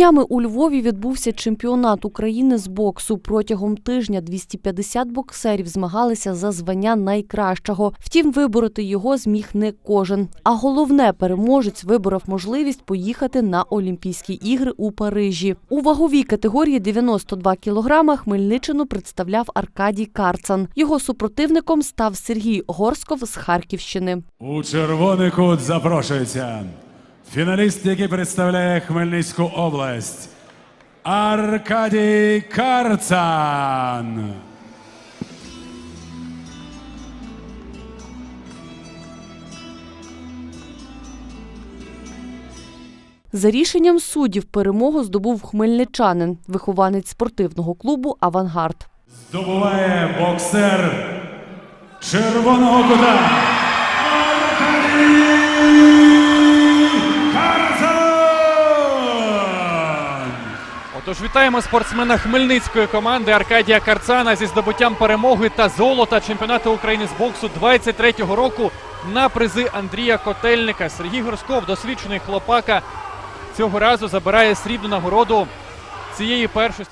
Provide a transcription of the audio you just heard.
Днями у Львові відбувся чемпіонат України з боксу. Протягом тижня 250 боксерів змагалися за звання найкращого. Втім, вибороти його зміг не кожен. А головне, переможець виборов можливість поїхати на Олімпійські ігри у Парижі. У ваговій категорії 92 кілограма Хмельниччину представляв Аркадій Карцан. Його супротивником став Сергій Горсков з Харківщини. У червоний кут запрошується фіналіст, який представляє Хмельницьку область Аркадій Карцан. За рішенням суддів перемогу здобув хмельничанин, вихованець спортивного клубу Авангард. Здобуває боксер червоного кута Аркадій Отож, вітаємо спортсмена хмельницької команди Аркадія Карцана зі здобуттям перемоги та золота чемпіонату України з боксу 23-го року на призи Андрія Котельника. Сергій Горсков, досвідчений хлопака, цього разу забирає срібну нагороду цієї першості.